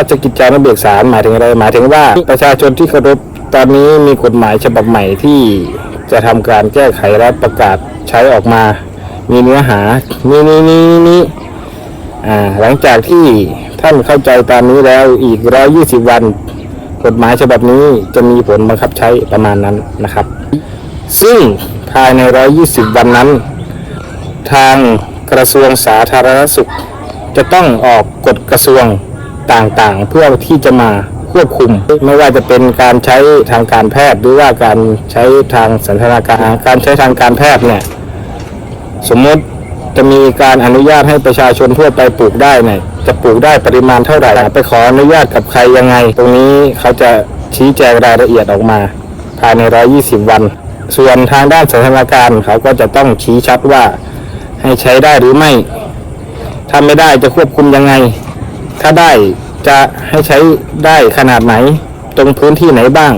ราชกิจจานุเบกษาหมายถึงอะไรหมายถึงว่าประชาชนที่เคารพตอนนี้มีกฎหมายฉบับใหม่ที่จะทำการแก้ไขและประกาศใช้ออกมา มีเนื้อหานี่นี่นี่นี่อ่าหลังจากที่ท่านเข้าใจตามนี้แล้วอีก120วัน กฎหมายฉบับนี้จะมีผลบังคับใช้ประมาณนั้นนะครับ ซึ่งภายใน120วันนั้น ทางกระทรวงสาธารณสุข จะต้องออกกฎกระทรวง ต่างๆ เพื่อที่จะมาควบคุม ไม่ว่าจะเป็นการใช้ทางการแพทย์ หรือว่าการใช้ทางสันทนาการการใช้ทางการแพทย์เนี่ยสมมติจะมีการอนุญาตให้ประชาชนทั่วไปปลูกได้เนี่ยจะปลูกได้ปริมาณเท่าไหร่ไปขออนุญาตกับใครยังไง ตรงนี้เขาจะชี้แจงรายละเอียดออกมา ภายใน 120 วัน ส่วนทางด้านสันทนาการเขาก็จะต้องชี้ชัดว่าให้ใช้ได้หรือไม่ถ้าไม่ได้จะควบคุมยังไง ถ้าได้จะให้ใช้ได้ขนาดไหน ตรงพื้นที่ไหนบ้าง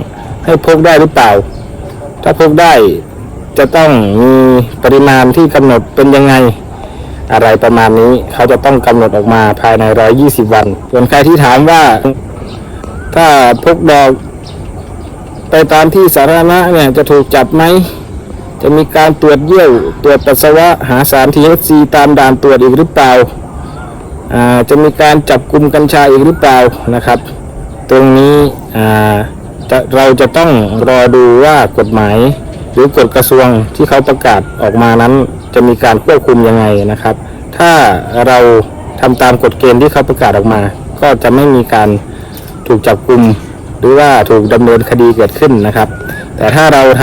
ให้พกได้หรือเปล่า ถ้าพกได้จะต้องมีปริมาณที่กำหนดเป็นยังไง อะไรประมาณนี้เขาจะต้องกำหนดออกมาภายใน 120 วันส่วนใครที่ถามว่า ถ้าพกดอก ไปตามที่สาธารณะเนี่ยจะถูกจับไหมจะมีการตรวจเยี่ยว ตรวจปัสสาวะหาสาร THC ตามด่านตรวจอีกหรือเปล่าอ่า จะมีการจับกลุ่มกัญชาอีกหรือเปล่านะครับ ตรงนี้จะเราจะต้องรอดูว่ากฎหมาย หรือกฎกระทรวงที่เขาประกาศออกมานั้น จะมีการควบคุมยังไงนะครับ ถ้าเราทำตามกฎเกณฑ์ที่เขาประกาศออกมา ก็จะไม่มีการถูกจับกลุ่มหรือว่าถูกดำเนินคดีเกิดขึ้นนะครับ แต่ถ้าเราท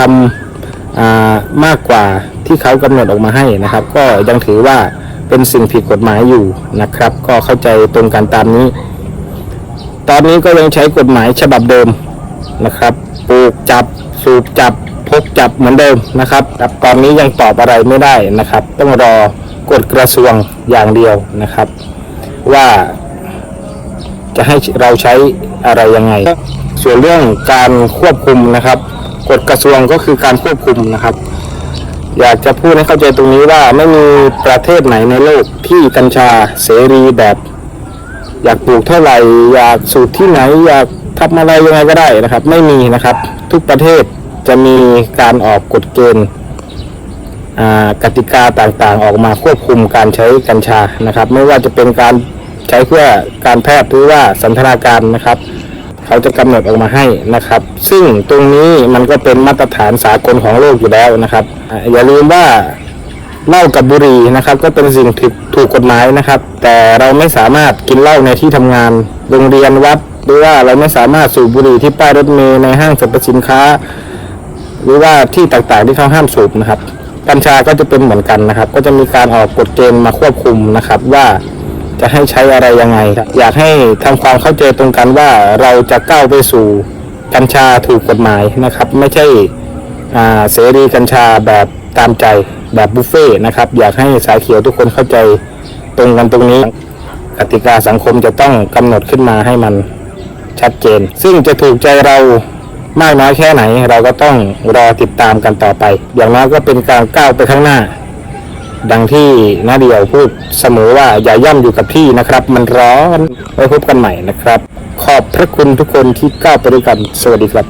ำอ่ามากกว่าที่เขากำหนดออกมาให้นะครับ ก็ยังถือว่า เป็นสิ่งผิดกฎหมายอยู่นะครับ ก็เข้าใจตรงกันตามนี้ ตอนนี้ก็ยังใช้กฎหมายฉบับเดิมนะครับปลูกจับสูบจับพกจับเหมือนเดิมนะครับแต่ตอนนี้ยังตอบอะไรไม่ได้นะครับ ต้องรอกฎกระทรวงอย่างเดียวนะครับ ว่าจะให้เราใช้อะไรยังไง ส่วนเรื่องการควบคุมนะครับกฎกระทรวงก็คือการควบคุมนะครับ อยากจะพูดให้เข้าใจตรงนี้ว่าไม่มีประเทศไหนในโลกที่กัญชาเสรีแบบ อยากปลูกเท่าไหร่ อยากสูตรที่ไหน อยากทำอะไรยังไงก็ได้นะครับ ไม่มีนะครับ ทุกประเทศจะมีการออกกฎเกณฑ์อ่ากติกาต่างๆ ออกมาควบคุมการใช้กัญชานะครับ ไม่ว่าจะเป็นการใช้เพื่อการแพทย์หรือว่าสันทนาการนะครับ เขาจะกำหนดออกมาให้นะครับ ซึ่งตรงนี้มันก็เป็นมาตรฐานสากลของโลกอยู่แล้วนะครับ อย่าลืมว่าเหล้ากับบุหรี่นะครับ ก็เป็นสิ่งถูกถูกกฎหมายนะครับ แต่เราไม่สามารถกินเหล้าในที่ทำงาน โรงเรียนวัดหรือว่าเราไม่สามารถสูบบุหรี่ที่ป้ายรถเมล์ในห้างสรรพสินค้า หรือว่าที่ต่างๆที่เขาห้ามสูบนะครับกัญชาก็จะเป็นเหมือนกันนะครับ ก็จะมีการออกกฎเกณฑ์มาควบคุมนะครับว่า จะให้ใช้อะไรยังไง อยากให้ทำความเข้าใจตรงกันว่าเราจะก้าวไปสู่กัญชาถูกกฎหมายนะครับ ไม่ใช่เสรีกัญชาแบบตามใจแบบบุฟเฟ่นะครับ อยากให้สายเขียวทุกคนเข้าใจตรงกันตรงนี้กติกาสังคมจะต้องกำหนดขึ้นมาให้มันชัดเจน ซึ่งจะถูกใจเรามากน้อยแค่ไหน เราก็ต้องรอติดตามกันต่อไป อย่างน้อยก็เป็นการก้าวไปข้างหน้า ดังที่นาเดียวพูดเสมอว่าอย่าย่ำอยู่กับที่นะครับ มันร้อนไว้พบกันใหม่นะครับ ขอบพระคุณทุกคนที่ก้าวไปด้วยกันสวัสดีครับ